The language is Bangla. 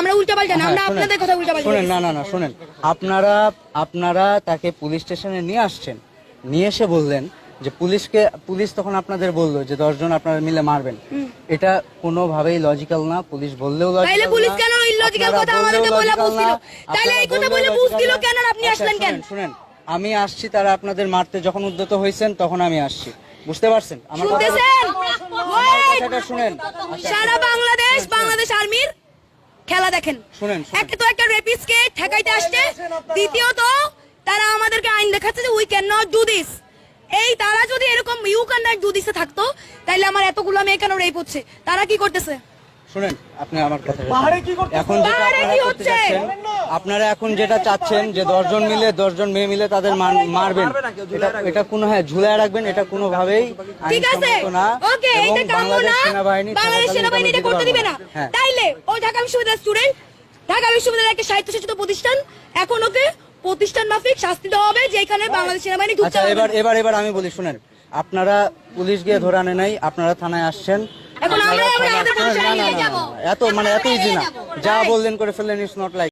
আমরা হ্যাঁ, আপনাদের শুনেন, কথা উল্টা শুনেন না না না শুনেন। আপনারা আপনারা তাকে পুলিশ স্টেশনে নিয়ে আসছেন। নিয়ে এসে বললেন যে পুলিশকে পুলিশ তখন আপনাদের বলল যে দশজন আপনারা মিলে মারবেন। এটা কোনোভাবেই লজিক্যাল না পুলিশ বললেও লজিক্যাল তাইলে পুলিশ কেন ইলজিক্যাল কথা আমাদেরকে বলে বুঝছিল তাইলে এই কথা বলে বুঝছিল কেন আপনি আসলেন কেন? আচ্ছা, শুনেন। আমি আসছি তারা আপনাদের মারতে যখন উদ্যত হয়েছেন তখন আমি আসছি। বুঝতে পারছেন? আমার কথাটা শুনেন। আচ্ছা, সারা খেলা দেখেন। একটা তো একটা রেপিসকে ঠেকাইতে আসছে দ্বিতীয়ত তারা আমাদেরকে আইন দেখাচ্ছে যে we can not do this এই তারা যদি এরকম ইউ ক্যান নট ডু দিসে থাকতো তাহলে আমার এতগুলো মেয়ে কেন রেপ হচ্ছে? তারা কি করতেছে? শুনেন আপনি আমার কথা? এখন যেটা আপনারা করতে হচ্ছে? আপনারা এখন যেটা চাচ্ছেন যে দশজন মিলে দশজন মেয়ে মিলে তাদের মারবেন। এটা এটা কোনো হ্যাঁ ঝুলায় রাখবেন এটা কোনোভাবেই আইনসম্মত না। এবং বাংলাদেশ সেনাবাহিনী। হ্যাঁ। তাইলে ও ঢাকা বিশ্ববিদ্যালয়ের স্টুডেন্ট ঢাকা বিশ্ববিদ্যালয়ের একটা স্বায়ত্তশাসিত প্রতিষ্ঠান এখন ওকে প্রতিষ্ঠান মাফিক শাস্তি দেওয়া হবে যেখানে বাংলাদেশ সেনাবাহিনী আচ্ছা এবার এবার এবার আমি বলি শুনেন আপনারা পুলিশ গিয়ে ধরে আনে নাই আপনারা থানায় আসছেন এখন আমরা এত মানে এত ইজি না। যা বললেন করে ফেললেন ইটস নট লাইক